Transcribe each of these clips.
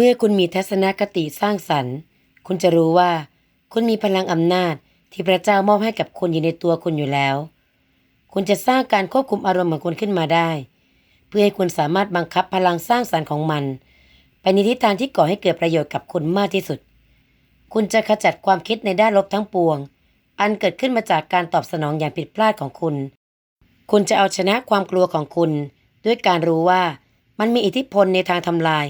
เมื่อคุณมีทัศนคติสร้างสรรค์ คุณจะรู้ว่า คุณมีพลังอำนาจที่พระเจ้ามอบให้กับคุณอยู่ในตัวคุณอยู่แล้ว คุณจะสร้างการควบคุมอารมณ์ของคุณขึ้นมาได้ เพื่อให้คุณสามารถบังคับพลังสร้างสรรค์ของมัน ไปในทิศทางที่ก่อให้เกิดประโยชน์กับคุณมากที่สุด คุณจะขจัดความคิดในด้านลบทั้งปวง อันเกิดขึ้นมาจากการตอบสนองอย่างผิดพลาดของคุณ คุณจะเอาชนะความกลัวของคุณ ด้วยการรู้ว่ามันมีอิทธิพลในทางทำลาย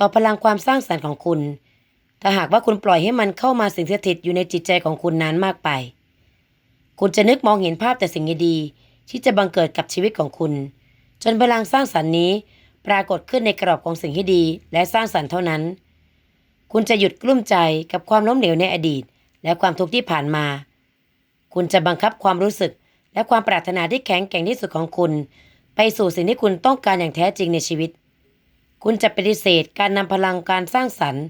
ต่อพลังความสร้างสรรค์ของคุณ ถ้าหากว่าคุณปล่อยให้มันเข้ามาสิงสถิตอยู่ในจิตใจของคุณนานมากไป คุณจะนึกมองเห็นภาพแต่สิ่งดีๆที่จะบังเกิดกับชีวิตของคุณ จนพลังสร้างสรรค์นี้ปรากฏขึ้นในกรอบของสิ่งที่ดีและสร้างสรรค์เท่านั้น คุณจะหยุดกลุ้มใจกับความล้มเหลวในอดีต และความทุกข์ที่ผ่านมา คุณจะบังคับความรู้สึกและความปรารถนาที่แข็งแกร่งที่สุดของคุณ ไปสู่สิ่งที่คุณต้องการอย่างแท้จริงในชีวิต คุณจะปฏิเสธการนำพลังการสร้างสรรค์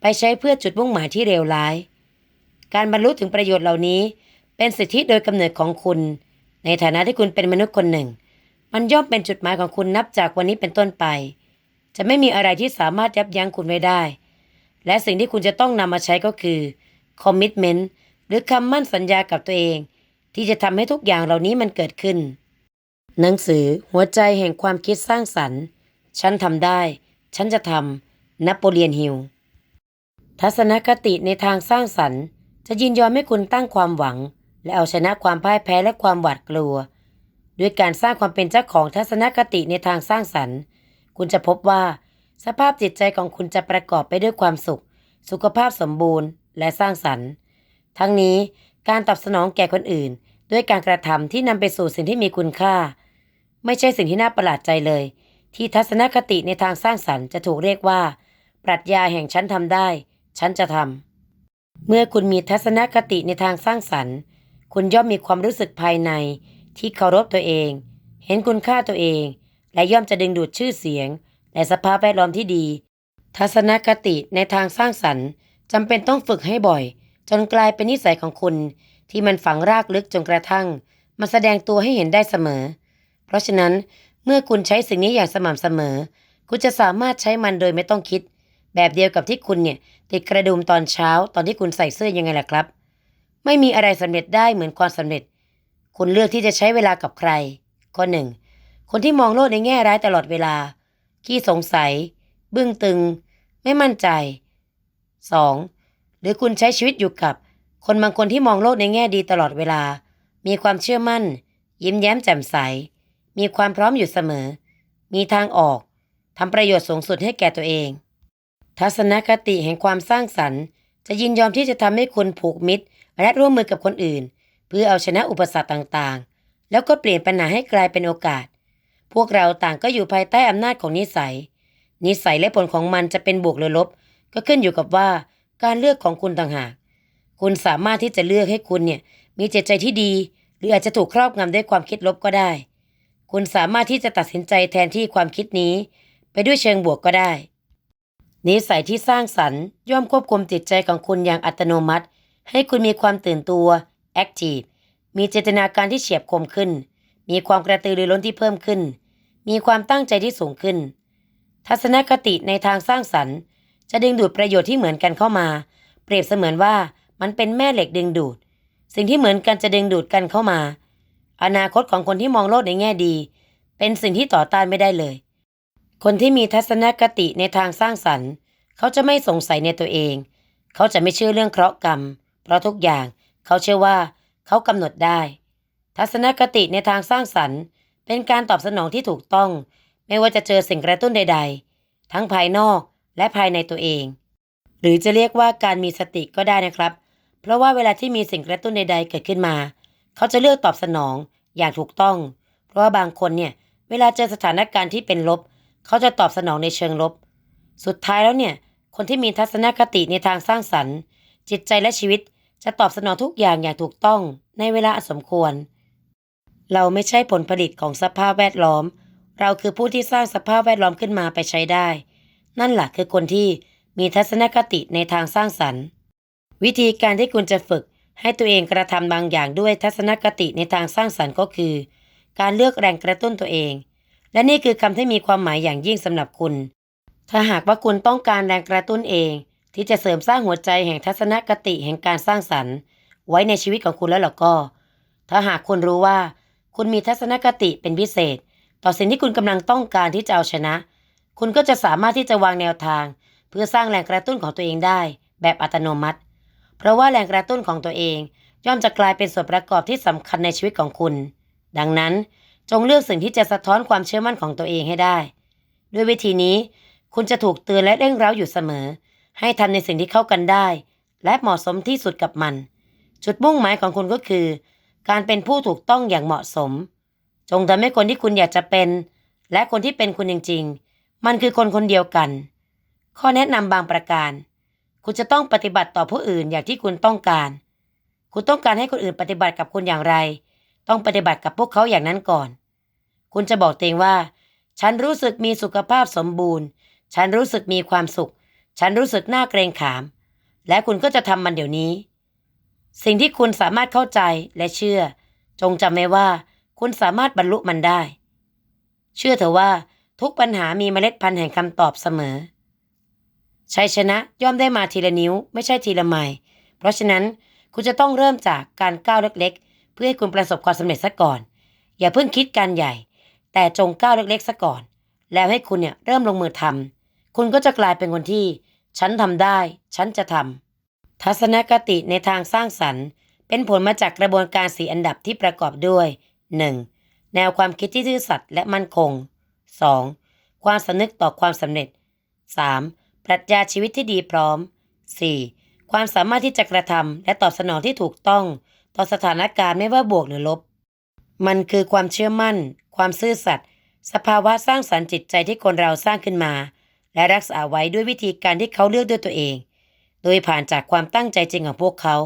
ไปใช้เพื่อจุดมุ่งหมายที่เลวร้าย การบรรลุถึงประโยชน์เหล่านี้ เป็นสิทธิโดยกำเนิดของคุณ ในฐานะที่คุณเป็นมนุษย์คนหนึ่ง มันย่อมเป็นจุดหมายของคุณนับจากวันนี้เป็นต้นไป จะไม่มีอะไรที่สามารถยับยั้งคุณไว้ได้ และสิ่งที่คุณจะต้องนำมาใช้ก็คือ commitment หรือคำมั่นสัญญากับตัวเอง ที่จะทำให้ทุกอย่างเหล่านี้มันเกิดขึ้น หนังสือหัวใจแห่งความคิดสร้างสรรค์ ฉันทำได้ ฉันจะทำนโปเลียนฮิล ทัศนคติในทางสร้างสรรค์ จะยินยอมให้คุณตั้งความหวัง และเอาชนะความพ่ายแพ้และความหวาดกลัว ด้วยการสร้างความเป็นเจ้าของทัศนคติในทางสร้างสรรค์ คุณจะพบว่า สภาพจิตใจของคุณจะประกอบไปด้วยความสุข สุขภาพสมบูรณ์ และสร้างสรรค์ ทั้งนี้การตอบสนองแก่คนอื่น ด้วยการกระทำที่นำไปสู่สิ่งที่มีคุณค่า ไม่ใช่สิ่งที่น่าประหลาดใจเลย ที่ทัศนคติในทางสร้างสรรค์จะถูกเรียกว่า ปรัชญาแห่งฉันทำได้ ฉันจะทำเมื่อคุณมีทัศนคติในทางสร้างสรรค์ คุณย่อมมีความรู้สึกภายใน ที่เคารพตัวเอง เห็นคุณค่าตัวเอง และย่อมจะดึงดูดชื่อเสียง และสภาพแวดล้อมที่ดี ทัศนคติในทางสร้างสรรค์จำเป็นต้องฝึกให้บ่อย จนกลายเป็นนิสัยของคุณ ที่มันฝังรากลึกจนกระทั่งมาแสดงตัวให้เห็นได้เสมอ เพราะฉะนั้น เมื่อคุณใช้สิ่งนี้อย่างสม่ำเสมอ คุณจะสามารถใช้มันโดยไม่ต้องคิด แบบเดียวกับที่คุณเนี่ยติดกระดุมตอนเช้าตอนที่คุณใส่เสื้อยังไงล่ะครับ ไม่มีอะไรสำเร็จได้เหมือนความสำเร็จ คุณเลือกที่จะใช้เวลากับใคร ข้อหนึ่งคนที่มองโลกในแง่ร้ายตลอดเวลา ขี้สงสัย บึ้งตึง ไม่มั่นใจ 2. หรือคุณใช้ชีวิตอยู่กับ คนบางคนที่มองโลกในแง่ดีตลอดเวลา มีความเชื่อมั่น ยิ้มแย้มแจ่มใส มีความพร้อมอยู่เสมอ มีทางออกทำประโยชน์สูงสุดให้แก่ตัวเอง ทัศนคติแห่งความสร้างสรรค์ จะยินยอมที่จะทำให้คุณผูกมิตร และร่วมมือกับคนอื่น เพื่อเอาชนะอุปสรรคต่างๆ แล้วก็เปลี่ยนปัญหาให้กลายเป็นโอกาส พวกเราต่างก็อยู่ภายใต้อำนาจของนิสัย นิสัยและผลของมันจะเป็นบวกหรือลบ ก็ขึ้นอยู่กับว่าการเลือกของคุณต่างหาก คุณสามารถที่จะเลือกให้คุณเนี่ยมีจิตใจที่ดี หรืออาจจะถูกครอบงำด้วยความคิดลบก็ได้ คุณสามารถที่จะตัดสินใจแทนที่ความคิดนี้ ไปด้วยเชิงบวกก็ได้ นิสัยที่สร้างสรรค์ย่อมควบคุมจิตใจของคุณอย่างอัตโนมัติ ให้คุณมีความตื่นตัว active มีเจตนาการที่เฉียบคมขึ้น มีความกระตือรือร้นที่เพิ่มขึ้น มีความตั้งใจที่สูงขึ้น ทัศนคติในทางสร้างสรรค์ จะดึงดูดประโยชน์ที่เหมือนกันเข้ามา เปรียบเสมือนว่ามันเป็นแม่เหล็กดึงดูด สิ่งที่เหมือนกันจะดึงดูดกันเข้ามา อนาคตของคนที่มองโลกในแง่ดี เป็นสิ่งที่ต่อต้านไม่ได้เลย คนที่มีทัศนคติในทางสร้างสรรค์ เขาจะไม่สงสัยในตัวเอง เขาจะไม่เชื่อเรื่องเคราะห์กรรม เพราะทุกอย่างเขาเชื่อว่าเขากำหนดได้ ทัศนคติในทางสร้างสรรค์ เป็นการตอบสนองที่ถูกต้อง ไม่ว่าจะเจอสิ่งกระตุ้นใด ๆ ทั้งภายนอกและภายในตัวเอง หรือจะเรียกว่าการมีสติก็ได้นะครับ เพราะว่าเวลาที่มีสิ่งกระตุ้นใด ๆ เกิดขึ้นมา เขาจะเลือกตอบสนอง อย่างถูกต้อง เพราะว่าบางคนเนี่ยเวลาเจอสถานการณ์ที่เป็นลบ เขาจะตอบสนองในเชิงลบ สุดท้ายแล้วเนี่ยคนที่มีทัศนคติในทางสร้างสรรค์ จิตใจและชีวิตจะตอบสนองทุกอย่างอย่างถูกต้องในเวลาสมควร เราไม่ใช่ผลผลิตของสภาพแวดล้อม เราคือผู้ที่สร้างสภาพแวดล้อมขึ้นมาไปใช้ได้ นั่นแหละคือคนที่มีทัศนคติในทางสร้างสรรค์ วิธีการที่คุณจะฝึก ให้ตัวเองกระทำบางอย่างด้วยทัศนคติในทางสร้างสรรค์ก็คือ การเลือกแรงกระตุ้นตัวเอง และนี่คือคำที่มีความหมายอย่างยิ่งสำหรับคุณ ถ้าหากว่าคุณต้องการแรงกระตุ้นเอง ที่จะเสริมสร้างหัวใจแห่งทัศนคติแห่งการสร้างสรรค์ ไว้ในชีวิตของคุณแล้วหรอก็ ถ้าหากคุณรู้ว่า คุณมีทัศนคติเป็นพิเศษ ต่อสิ่งที่คุณกำลังต้องการที่จะเอาชนะ คุณก็จะสามารถที่จะวางแนวทาง เพื่อสร้างแรงกระตุ้นของตัวเองได้ แบบอัตโนมัติ เพราะว่าแรงกระตุ้นของตัวเอง ย่อมจะกลายเป็นส่วนประกอบที่สำคัญในชีวิตของคุณ ดังนั้นจงเลือกสิ่งที่จะสะท้อนความเชื่อมั่นของตัวเองให้ได้ ด้วยวิธีนี้ คุณจะถูกเตือนและเร่งเร้าอยู่เสมอ ให้ทำในสิ่งที่เข้ากันได้ และเหมาะสมที่สุดกับมัน จุดมุ่งหมายของคุณก็คือ การเป็นผู้ถูกต้องอย่างเหมาะสม จงทำให้คนที่คุณอยากจะเป็น และคนที่เป็นคุณจริง ๆ มันคือคนคนเดียวกัน ข้อแนะนำบางประการ คุณจะต้องปฏิบัติต่อผู้อื่นอย่างที่คุณต้องการ คุณต้องการให้คนอื่นปฏิบัติกับคุณอย่างไร ต้องปฏิบัติกับพวกเขาอย่างนั้นก่อน คุณจะบอกตัวเองว่า ฉันรู้สึกมีสุขภาพสมบูรณ์ ฉันรู้สึกมีความสุข ฉันรู้สึกน่าเกรงขาม และคุณก็จะทำมันเดี๋ยวนี้ สิ่งที่คุณสามารถเข้าใจและเชื่อ จงจำไว้ว่า คุณสามารถบรรลุมันได้ เชื่อเถอะว่าทุกปัญหามีเมล็ดพันธุ์แห่งคำตอบเสมอ ชัยชนะย่อมได้มาทีละนิ้วไม่ใช่ทีละไมล์เพราะฉะนั้นคุณจะต้องเริ่มจากการก้าวเล็กๆ เพื่อให้คุณประสบความสำเร็จซะก่อน อย่าเพิ่งคิดการใหญ่ แต่จงก้าวเล็กๆซะก่อน แล้วให้คุณเนี่ยเริ่มลงมือทำคุณก็จะกลายเป็นคนที่ ฉันทำได้ ฉันจะทำทัศนคติในทางสร้างสรรค์ เป็นผลมาจากกระบวนการสีอันดับที่ประกอบด้วย 1. แนวความคิดที่ซื่อสัตย์และมั่นคง 2. ความสำนึกต่อความสำเร็จ 3. ปรัชญาชีวิตที่ดีพร้อม 4. ความสามารถที่จะกระทำและตอบสนองที่ถูกต้อง ต่อสถานการณ์ไม่ว่าบวกหรือลบ มันคือความเชื่อมั่น ความซื่อสัตย์สภาวะสร้างสรรค์จิตใจที่คนเราสร้างขึ้นมา และรักษาไว้ด้วยวิธีการที่เขาเลือกด้วยตัวเอง โดยผ่านจากความตั้งใจจริงของพวกเขา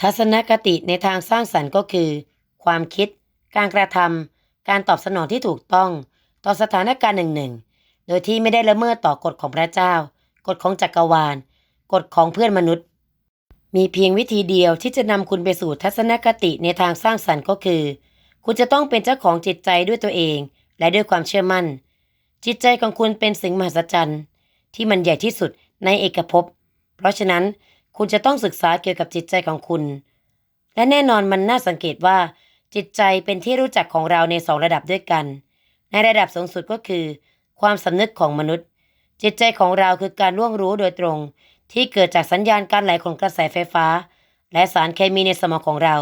ทัศนคติในทางสร้างสรรค์ก็คือ ความคิด การกระทำการตอบสนองที่ถูกต้อง ต่อสถานการณ์หนึ่งๆโดยที่ไม่ได้ละเมิดต่อกฎของพระเจ้า กฎของจักรวาล กฎของเพื่อนมนุษย์ มีเพียงวิธีเดียวที่จะนำคุณไปสู่ทัศนคติในทางสร้างสรรค์ก็คือ คุณจะต้องเป็นเจ้าของจิตใจด้วยตัวเอง และด้วยความเชื่อมั่น จิตใจของคุณเป็นสิ่งมหัศจรรย์ ที่มันใหญ่ที่สุดในเอกภพ เพราะฉะนั้นคุณจะต้องศึกษาเกี่ยวกับจิตใจของคุณ และแน่นอนมันน่าสังเกตว่า จิตใจเป็นที่รู้จักของเราในสองระดับด้วยกัน ในระดับสูงสุดก็คือ ความสำนึกของมนุษย์ จิตใจของเราคือการล่วงรู้โดยตรง ที่เกิดจากสัญญาณการไหลของกระแสไฟฟ้า และสารเคมีในสมองของเรา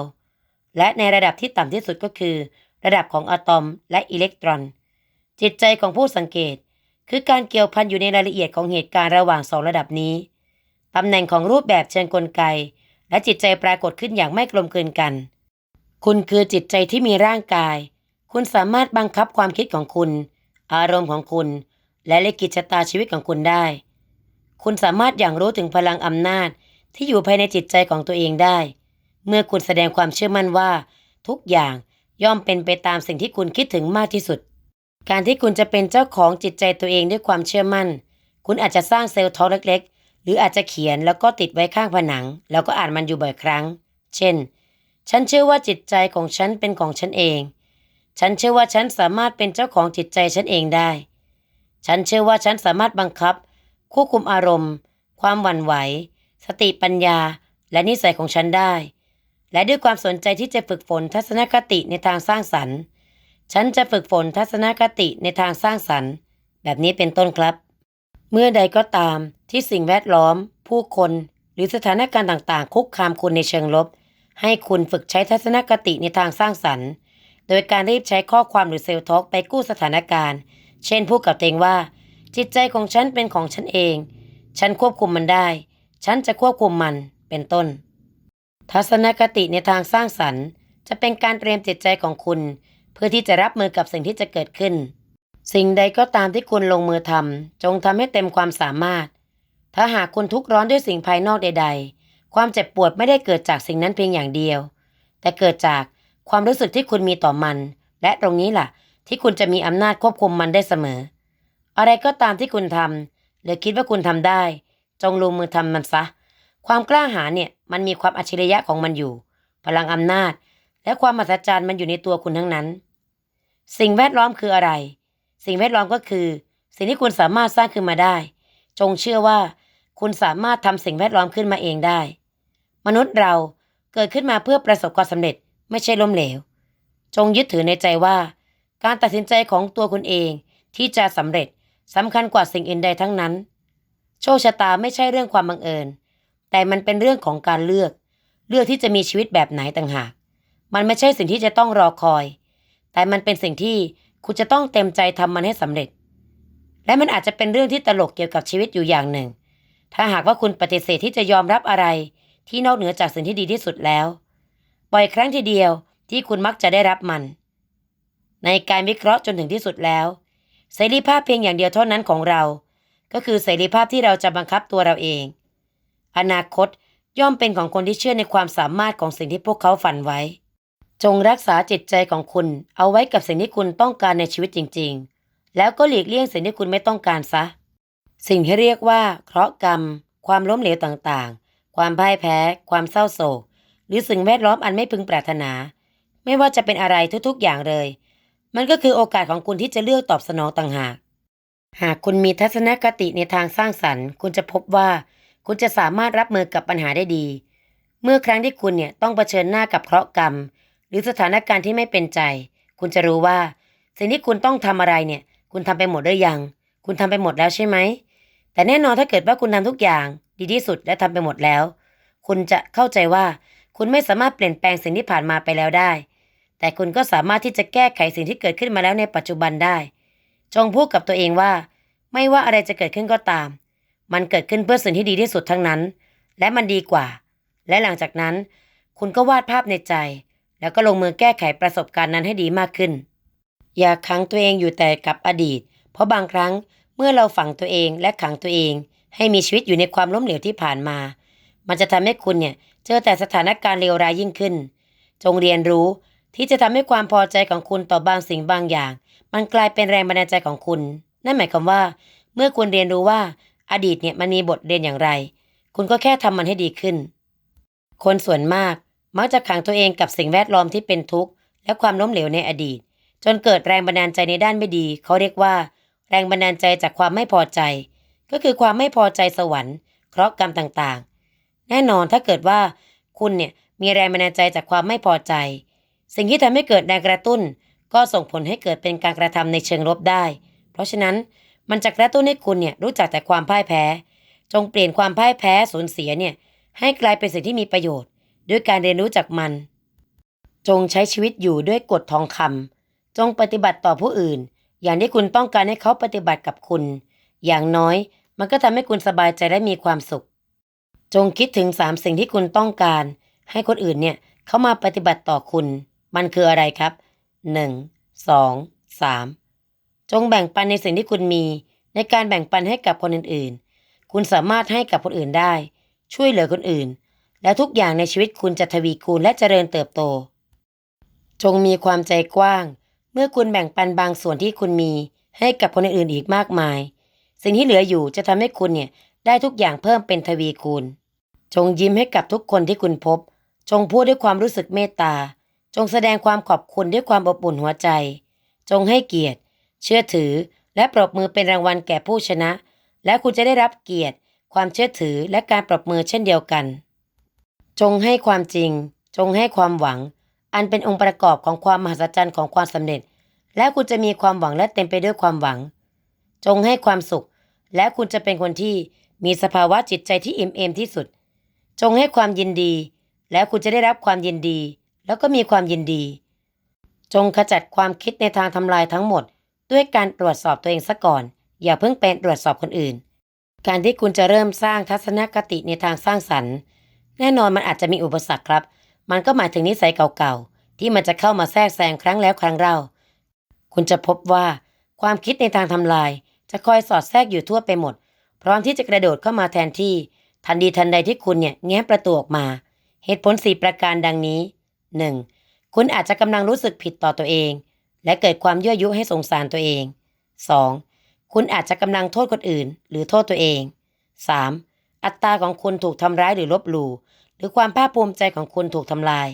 และในระดับที่ต่ำที่สุดก็คือ ระดับของอะตอมและอิเล็กตรอน จิตใจของผู้สังเกต คือการเกี่ยวพันอยู่ในรายละเอียดของเหตุการณ์ระหว่างสองระดับนี้ตำแหน่งของรูปแบบเชิงกลไก และจิตใจปรากฏขึ้นอย่างไม่กลมกลืนกัน คุณคือจิตใจที่มีร่างกาย คุณสามารถบังคับความคิดของคุณ อารมณ์ของคุณ และเลกิจชะตาชีวิตของคุณได้ คุณสามารถอย่างรู้ถึงพลังอำนาจที่อยู่ภายในจิตใจของตัวเองได้ เมื่อคุณแสดงความเชื่อมั่นว่า ทุกอย่างย่อมเป็นไปตามสิ่งที่คุณคิดถึงมากที่สุด การที่คุณจะเป็นเจ้าของจิตใจตัวเองด้วยความเชื่อมั่น คุณอาจจะสร้างเซลล์ท้องเล็ก ๆ หรืออาจจะเขียนแล้วก็ติดไว้ข้างผนัง แล้วก็อ่านมันอยู่บ่อยครั้ง เช่น ฉันเชื่อว่าจิตใจของฉันเป็นของฉันเอง ฉันเชื่อว่าฉันสามารถเป็นเจ้าของจิตใจฉันเองได้ ฉันเชื่อว่าฉันสามารถบังคับ ควบคุมอารมณ์ ความหวั่นไหว สติปัญญา และนิสัยของฉันได้ และด้วยความสนใจที่จะฝึกฝนทัศนคติในทางสร้างสรรค์ ฉันจะฝึกฝนทัศนคติในทางสร้างสรรค์ แบบนี้เป็นต้นครับ เมื่อใดก็ตามที่สิ่งแวดล้อม ผู้คนหรือสถานการณ์ต่างๆ คุกคามคุณในเชิงลบ ให้คุณฝึกใช้ทัศนคติในทางสร้างสรรค์ โดยการรีบใช้ข้อความหรือเซลล์ทอกไปกู้สถานการณ์ เช่นพูดกับตัวเองว่า จิตใจของฉันเป็นของฉันเอง ฉันควบคุมมันได้ ฉันจะควบคุมมันเป็นต้น ทัศนคติในทางสร้างสรรค์ จะเป็นการเตรียมจิตใจของคุณ เพื่อที่จะรับมือกับสิ่งที่จะเกิดขึ้น สิ่งใดก็ตามที่คุณลงมือทำจงทำให้เต็มความสามารถ ถ้าหากคุณทุกข์ร้อนด้วยสิ่งภายนอกใด ๆ ความเจ็บปวดไม่ได้เกิดจากสิ่งนั้นเพียงอย่างเดียว แต่เกิดจากความรู้สึกที่คุณมีต่อมัน และตรงนี้ล่ะ ที่คุณจะมีอำนาจควบคุมมันได้เสมอ อะไรก็ตามที่คุณทำหรือคิดว่าคุณทำได้ จงลงมือทำมันซะ ความกล้าหาญเนี่ยมันมีความอัจฉริยะของมันอยู่ พลังอำนาจ และความมหัศจรรย์มันอยู่ในตัวคุณทั้งนั้น สิ่งแวดล้อมคืออะไร สิ่งแวดล้อมก็คือ สิ่งที่คุณสามารถสร้างขึ้นมาได้ จงเชื่อว่า คุณสามารถทำสิ่งแวดล้อมขึ้นมาเองได้ มนุษย์เราเกิดขึ้นมาเพื่อประสบความสำเร็จไม่ใช่ล้มเหลว จงยึดถือในใจว่า การตัดสินใจของตัวคุณเองที่จะสำเร็จสำคัญกว่าสิ่งอื่นใดทั้งนั้น โชคชะตาไม่ใช่เรื่องความบังเอิญ แต่มันเป็นเรื่องของการเลือก เลือกที่จะมีชีวิตแบบไหนต่างหาก มันไม่ใช่สิ่งที่จะต้องรอคอย แต่มันเป็นสิ่งที่คุณจะต้องเต็มใจทำมันให้สำเร็จ และมันอาจจะเป็นเรื่องที่ตลกเกี่ยวกับชีวิตอยู่อย่างหนึ่ง ถ้าหากว่าคุณปฏิเสธที่จะยอมรับอะไร ที่นอกเหนือจากสิ่งที่ดีที่สุดแล้ว บ่อยครั้งทีเดียวที่คุณมักจะได้รับมัน ในการวิเคราะห์จนถึงที่สุดแล้ว เสรีภาพเพียงอย่างเดียวเท่านั้นของเรา ก็คือเสรีภาพที่เราจะบังคับตัวเราเอง อนาคตย่อมเป็นของคนที่เชื่อในความสามารถของสิ่งที่พวกเขาฝันไว้ จงรักษาจิตใจของคุณ เอาไว้กับสิ่งที่คุณต้องการในชีวิตจริง ๆ แล้วก็หลีกเลี่ยงสิ่งที่คุณไม่ต้องการซะ สิ่งที่เรียกว่าเคราะห์กรรม ความล้มเหลวต่างๆ ความพ่ายแพ้ ความเศร้าโศก หรือสิ่งแวดล้อมอันไม่พึงปรารถนา ไม่ว่าจะเป็นอะไรทุกๆ อย่างเลย มันก็คือโอกาสของคุณที่จะเลือกตอบสนองต่างหาก หากคุณมีทัศนคติในทางสร้างสรรค์ คุณจะพบว่า คุณจะสามารถรับมือกับปัญหาได้ดี เมื่อครั้งที่คุณเนี่ยต้องเผชิญหน้ากับเคราะห์กรรม หรือสถานการณ์ที่ไม่เป็นใจ คุณจะรู้ว่า สิ่งที่คุณต้องทำอะไรเนี่ย คุณทำไปหมดหรือยัง คุณทำไปหมดแล้วใช่ไหม แต่แน่นอนถ้าเกิดว่าคุณทำทุกอย่าง ดีที่สุดและทำไปหมดแล้ว คุณจะเข้าใจว่า คุณไม่สามารถเปลี่ยนแปลงสิ่งที่ผ่านมาไปแล้วได้ แต่คุณก็สามารถที่จะแก้ไขสิ่งที่เกิดขึ้นมาแล้วในปัจจุบันได้ จงพูดกับตัวเองว่า ไม่ว่าอะไรจะเกิดขึ้นก็ตาม มันเกิดขึ้นเพื่อสิ่งที่ดีที่สุดทั้งนั้น และมันดีกว่า และหลังจากนั้น คุณก็วาดภาพในใจ แล้วก็ลงมือแก้ไขประสบการณ์นั้นให้ดีมากขึ้น อย่าขังตัวเองอยู่แต่กับอดีต เพราะบางครั้งเมื่อเราฝังตัวเองและขังตัวเอง ให้มีชีวิตอยู่ในความล้มเหลวที่ผ่านมา มันจะทำให้คุณเนี่ยเจอแต่สถานการณ์เลวร้ายยิ่งขึ้น จงเรียนรู้ ที่จะทำให้ความพอใจของคุณต่อบางสิ่งบางอย่าง มันกลายเป็นแรงบันดาลใจของคุณ นั่นหมายความว่า เมื่อคุณเรียนรู้ว่า อดีตเนี่ยมันมีบทเรียนอย่างไร คุณก็แค่ทำมันให้ดีขึ้น คนส่วนมากมักจะขังตัวเองกับสิ่งแวดล้อมที่เป็นทุกข์และความล้มเหลวในอดีต จนเกิดแรงบันดาลใจในด้านไม่ดี เขาเรียกว่า แรงบันดาลใจจากความไม่พอใจ ก็คือความไม่พอใจสวรรค์เคราะห์กรรมต่างๆ แน่นอนถ้าเกิดว่า คุณเนี่ยมีแรงบันดาลใจจากความไม่พอใจ สิ่งที่ทำให้เกิดแรงกระตุ้น ก็ส่งผลให้เกิดเป็นการกระทำในเชิงลบได้ เพราะฉะนั้นมันจะกระตุ้นให้คุณเนี่ยรู้จักแต่ความพ่ายแพ้ จงเปลี่ยนความพ่ายแพ้สูญเสียเนี่ยให้กลายเป็นสิ่งที่มีประโยชน์ ด้วยการเรียนรู้จากมัน จงใช้ชีวิตอยู่ด้วยกฎทองคำจงปฏิบัติต่อผู้อื่น อย่างที่คุณต้องการให้เขาปฏิบัติกับคุณ อย่างน้อยมันก็ทำให้คุณสบายใจและมีความสุข จงคิดถึงสามสิ่งที่คุณต้องการ ให้คนอื่นเนี่ยเข้ามาปฏิบัติต่อคุณ มันคืออะไรครับหนึ่งสองสามจงแบ่งปันในสิ่งที่คุณมี ในการแบ่งปันให้กับคนอื่นๆ คุณสามารถให้กับคนอื่นได้ ช่วยเหลือคนอื่น และทุกอย่างในชีวิตคุณจะทวีคูณและเจริญเติบโต จงมีความใจกว้าง เมื่อคุณแบ่งปันบางส่วนที่คุณมี ให้กับคนอื่นๆอีกมากมาย สิ่งที่เหลืออยู่จะทำให้คุณเนี่ยได้ทุกอย่างเพิ่มเป็นทวีคูณ จงยิ้มให้กับทุกคนที่คุณพบ จงพูดด้วยความรู้สึกเมตตา จงแสดงความขอบคุณด้วยความอบอุ่นหัวใจ จงให้เกียรติ เชื่อถือ และปรบมือเป็นรางวัลแก่ผู้ชนะ และคุณจะได้รับเกียรติ ความเชื่อถือและการปรบมือเช่นเดียวกัน จงให้ความจริง จงให้ความหวัง อันเป็นองค์ประกอบของความมหัศจรรย์ของความสำเร็จ และคุณจะมีความหวังและเต็มไปด้วยความหวัง จงให้ความสุข และคุณจะเป็นคนที่มีสภาวะจิตใจที่อิ่มเอมที่สุด จงให้ความยินดี แล้วคุณจะได้รับความยินดี แล้วก็มีความยินดี จงขจัดความคิดในทางทำลายทั้งหมด ด้วยการตรวจสอบตัวเองซะก่อน อย่าเพิ่งเป็นตรวจสอบคนอื่น การที่คุณจะเริ่มสร้างทัศนคติในทางสร้างสรรค์ แน่นอนมันอาจจะมีอุปสรรคครับ มันก็หมายถึงนิสัยเก่าๆ ที่มันจะเข้ามาแทรกแซงครั้งแล้วครั้งเล่า คุณจะพบว่าความคิดในทางทำลาย จะคอยสอดแทรกอยู่ทั่วไปหมด พร้อมที่จะกระโดดเข้ามาแทนที่ ทันทีทันใดที่คุณเนี่ยแง้มประตูออกมา เหตุผลสี่ประการดังนี้ 1. คุณอาจจะกำลังรู้สึกผิดต่อตัวเอง และเกิดความยั่วยุให้สงสารตัวเอง 2. คุณอาจจะกำลังโทษคนอื่น หรือโทษตัวเอง 3. อัตราของคุณถูกทำร้ายหรือลบหลู่หรือความภาคภูมิใจของคุณถูกทำลาย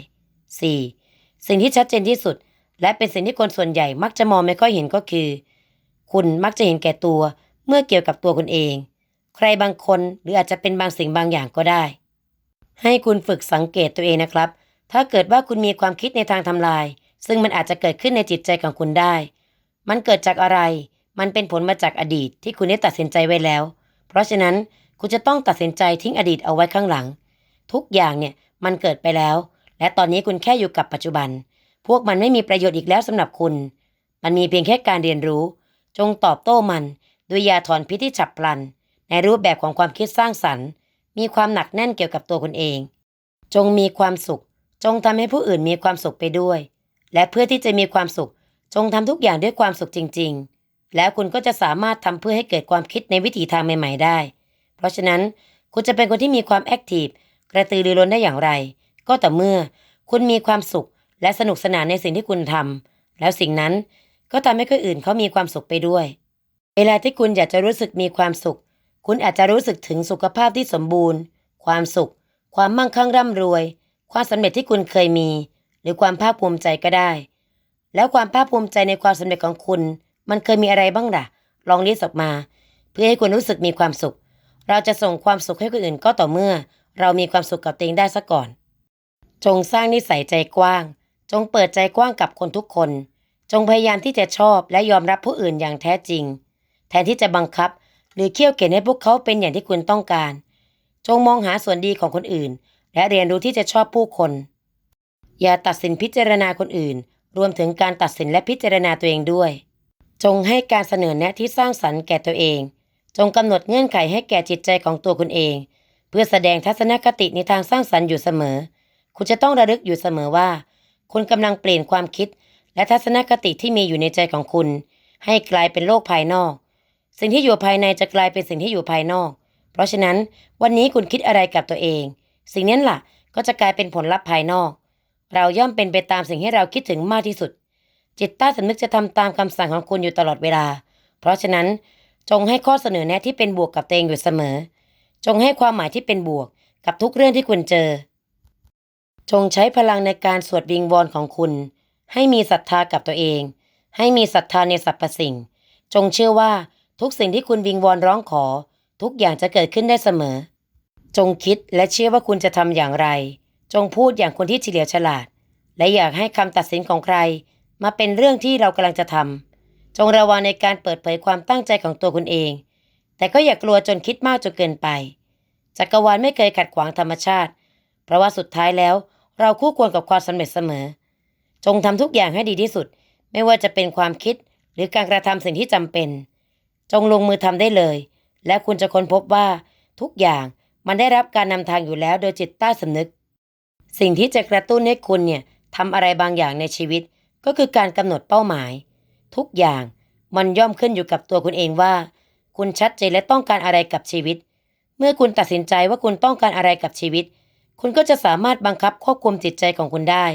4. สิ่งที่ชัดเจนที่สุด และเป็นสิ่งที่คนส่วนใหญ่มักจะมองไม่ค่อยเห็นก็คือ คุณมักจะเห็นแก่ตัวเมื่อเกี่ยวกับตัวคุณเอง ใครบางคนหรืออาจจะเป็นบางสิ่งบางอย่างก็ได้ ให้คุณฝึกสังเกตตัวเองนะครับ ถ้าเกิดว่าคุณมีความคิดในทางทำลาย ซึ่งมันอาจจะเกิดขึ้นในจิตใจของคุณได้ มันเกิดจากอะไร มันเป็นผลมาจากอดีตที่คุณได้ตัดสินใจไว้แล้ว เพราะฉะนั้นคุณจะต้องตัดสินใจทิ้งอดีตเอาไว้ข้างหลัง ทุกอย่างเนี่ยมันเกิดไปแล้ว และตอนนี้คุณแค่อยู่กับปัจจุบัน พวกมันไม่มีประโยชน์อีกแล้วสำหรับคุณ มันมีเพียงแค่การเรียนรู้ จงตอบโต้มัน ด้วยยาถอนพิษที่ฉับพลัน ในรูปแบบของความคิดสร้างสรรค์ มีความหนักแน่นเกี่ยวกับตัวคุณเอง จงมีความสุข จงทำให้ผู้อื่นมีความสุขไปด้วย และเพื่อที่จะมีความสุข จงทำทุกอย่างด้วยความสุขจริง ๆ แล้วคุณก็จะสามารถทำเพื่อให้เกิดความคิดในวิถีทางใหม่ ๆ ได้ เพราะฉะนั้นคุณจะเป็นคนที่มีความแอคทีฟกระตือรือร้นได้อย่างไร ก็ต่อเมื่อคุณมีความสุขและสนุกสนานในสิ่งที่คุณทำแล้วสิ่งนั้นก็ทำให้คนอื่นเขามีความสุขไปด้วย เวลาที่คุณอยากจะรู้สึกมีความสุข คุณอาจจะรู้สึกถึงสุขภาพที่สมบูรณ์ ความสุข ความมั่งคั่งร่ำรวย ความสำเร็จที่คุณเคยมี หรือความภาคภูมิใจก็ได้ แล้วความภาคภูมิใจในความสำเร็จของคุณ มันเคยมีอะไรบ้างล่ะ ลองลิสต์ออกมา เพื่อให้คุณรู้สึกมีความสุข เราจะส่งความสุขให้คนอื่นก็ต่อเมื่อ เรามีความสุขกับตัวเองได้ซะก่อน จงสร้างนิสัยใจกว้าง จงเปิดใจกว้างกับคนทุกคน จงพยายามที่จะชอบและยอมรับผู้อื่นอย่างแท้จริง แทนที่จะบังคับ หรือเคี่ยวเข็นให้พวกเขาเป็นอย่างที่คุณต้องการ จงมองหาส่วนดีของคนอื่น และเรียนรู้ที่จะชอบผู้คน อย่าตัดสินพิจารณาคนอื่น รวมถึงการตัดสินและพิจารณาตัวเองด้วย จงให้การเสนอแนะที่สร้างสรรค์แก่ตัวเอง จงกำหนดเงื่อนไขให้แก่จิตใจของตัวคุณเอง เพื่อแสดงทัศนคติในทางสร้างสรรค์อยู่เสมอ คุณจะต้องระลึกอยู่เสมอว่า คุณกำลังเปลี่ยนความคิด และทัศนคติที่มีอยู่ในใจของคุณ ให้กลายเป็นโลกภายนอก สิ่งที่อยู่ภายในจะกลายเป็นสิ่งที่อยู่ภายนอก เพราะฉะนั้นวันนี้คุณคิดอะไรกับตัวเอง สิ่งนั้นล่ะ ก็จะกลายเป็นผลลัพธ์ภายนอก เราย่อมเป็นไปตามสิ่งที่เราคิดถึงมากที่สุด จิตใต้สำนึกจะทำตามคำสั่งของคุณอยู่ตลอดเวลา เพราะฉะนั้นจงให้ข้อเสนอแนะที่เป็นบวกกับตัวเองอยู่เสมอ จงให้ความหมายที่เป็นบวกกับทุกเรื่องที่คุณเจอ จงใช้พลังในการสวดวิงวอนของคุณ ให้มีศรัทธากับตัวเอง ให้มีศรัทธาในสรรพสิ่ง จงเชื่อว่าทุกสิ่งที่คุณวิงวอนร้องขอ ทุกอย่างจะเกิดขึ้นได้เสมอ จงคิดและเชื่อว่าคุณจะทำอย่างไร จงพูดอย่างคนที่เฉลียวฉลาด และอยากให้คำตัดสินของใคร มาเป็นเรื่องที่เรากำลังจะทำจงระวังในการเปิดเผยความตั้งใจของตัวคุณเอง แต่ก็อย่ากลัวจนคิดมากจนเกินไป จักรวาลไม่เคยขัดขวางธรรมชาติ เพราะว่าสุดท้ายแล้ว เราคู่ควรกับความสำเร็จเสมอ จงทำทุกอย่างให้ดีที่สุด ไม่ว่าจะเป็นความคิดหรือการกระทำสิ่งที่จำเป็น จงลงมือทำได้เลย และคุณจะค้นพบว่าทุกอย่าง มันได้รับการนำทางอยู่แล้วโดยจิตใต้สำนึก สิ่งที่จะกระตุ้นให้คุณเนี่ยทำอะไรบางอย่างในชีวิต ก็คือการกำหนดเป้าหมาย ทุกอย่างมันย่อมขึ้นอยู่กับตัวคุณเองว่า คุณชัดเจนและต้องการอะไรกับชีวิต เมื่อคุณตัดสินใจว่าคุณต้องการอะไรกับชีวิต คุณก็จะสามารถบังคับควบคุมจิตใจของคุณได้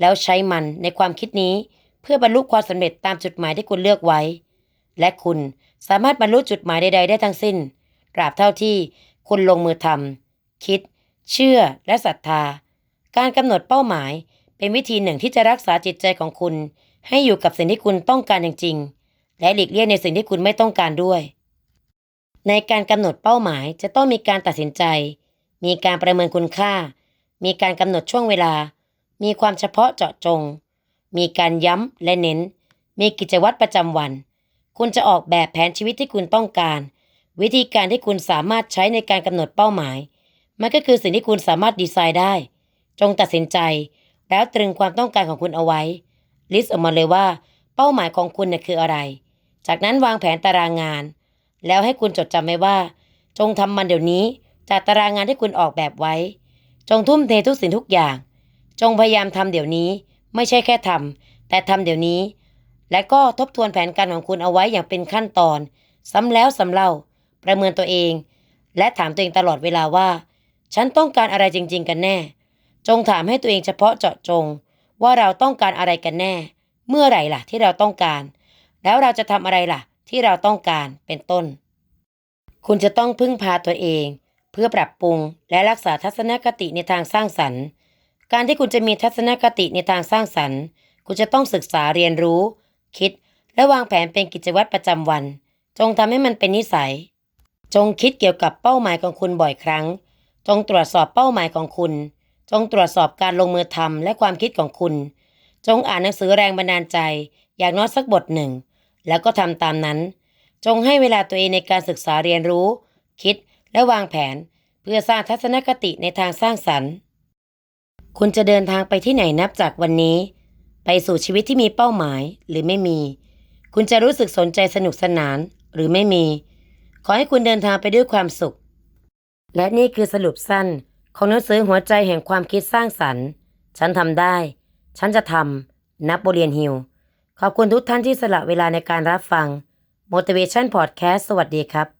แล้วใช้มันในความคิดนี้ เพื่อบรรลุความสำเร็จตามจุดหมายที่คุณเลือกไว้ และคุณสามารถบรรลุจุดหมายใด ๆ ได้ทั้งสิ้นตราบเท่าที่ คุณลงมือทำคิด เชื่อและศรัทธา การกำหนดเป้าหมาย เป็นวิธีหนึ่งที่จะรักษาจิตใจของคุณ ให้อยู่กับสิ่งที่คุณต้องการจริงๆและหลีกเลี่ยงในสิ่งที่คุณไม่ต้องการด้วย ในการกำหนดเป้าหมายจะต้องมีการตัดสินใจ มีการประเมินคุณค่า มีการกำหนดช่วงเวลา มีความเฉพาะเจาะจง มีการย้ำและเน้น มีกิจวัตรประจำวัน คุณจะออกแบบแผนชีวิตที่คุณต้องการ วิธีการที่คุณสามารถใช้ในการกำหนดเป้าหมาย มันก็คือสิ่งที่คุณสามารถดีไซน์ได้ จงตัดสินใจ แล้วตรึงความต้องการของคุณเอาไว้ ลิสต์ออกมาเลยว่า เป้าหมายของคุณเนี่ยคืออะไร จากนั้นวางแผนตารางงาน แล้วให้คุณจดจำไว้ว่า จงทำมันเดี๋ยวนี้จากตารางงานที่คุณออกแบบไว้ จงทุ่มเททุกสิ่งทุกอย่าง จงพยายามทำเดี๋ยวนี้ ไม่ใช่แค่ทำแต่ทำเดี๋ยวนี้ และก็ทบทวนแผนการของคุณเอาไว้อย่างเป็นขั้นตอน ซ้ำแล้วซ้ำเล่า ประเมินตัวเอง และถามตัวเองตลอดเวลาว่า ฉันต้องการอะไรจริง ๆ กันแน่ จงถามให้ตัวเองเฉพาะเจาะจง ว่าเราต้องการอะไรกันแน่ เมื่อไหร่ล่ะที่เราต้องการ แล้วเราจะทำอะไรล่ะ ที่เราต้องการเป็นต้น คุณจะต้องพึ่งพาตัวเอง เพื่อปรับปรุงและรักษาทัศนคติในทางสร้างสรรค์ การที่คุณจะมีทัศนคติในทางสร้างสรรค์ คุณจะต้องศึกษาเรียนรู้ คิดและวางแผนเป็นกิจวัตรประจำวัน จงทำให้มันเป็นนิสัย จงคิดเกี่ยวกับเป้าหมายของคุณบ่อยครั้ง จงตรวจสอบเป้าหมายของคุณ จงตรวจสอบการลงมือทำและความคิดของคุณ จงอ่านหนังสือแรงบันดาลใจ อย่างน้อยสักบทหนึ่ง แล้วก็ทำตามนั้น จงให้เวลาตัวเองในการศึกษาเรียนรู้ คิดและวางแผน เพื่อสร้างทัศนคติในทางสร้างสรรค์ คุณจะเดินทางไปที่ไหนนับจากวันนี้ ไปสู่ชีวิตที่มีเป้าหมายหรือไม่มี คุณจะรู้สึกสนใจสนุกสนานหรือไม่มี ขอให้คุณเดินทางไปด้วยความสุข และนี่คือสรุปสั้น ของหนังสือหัวใจแห่งความคิดสร้างสรรค์ ฉันทำได้ ฉันจะทำนับโบเรียนฮิลขอบคุณทุกท่านที่สละเวลาในการรับฟัง Motivation Podcast สวัสดีครับ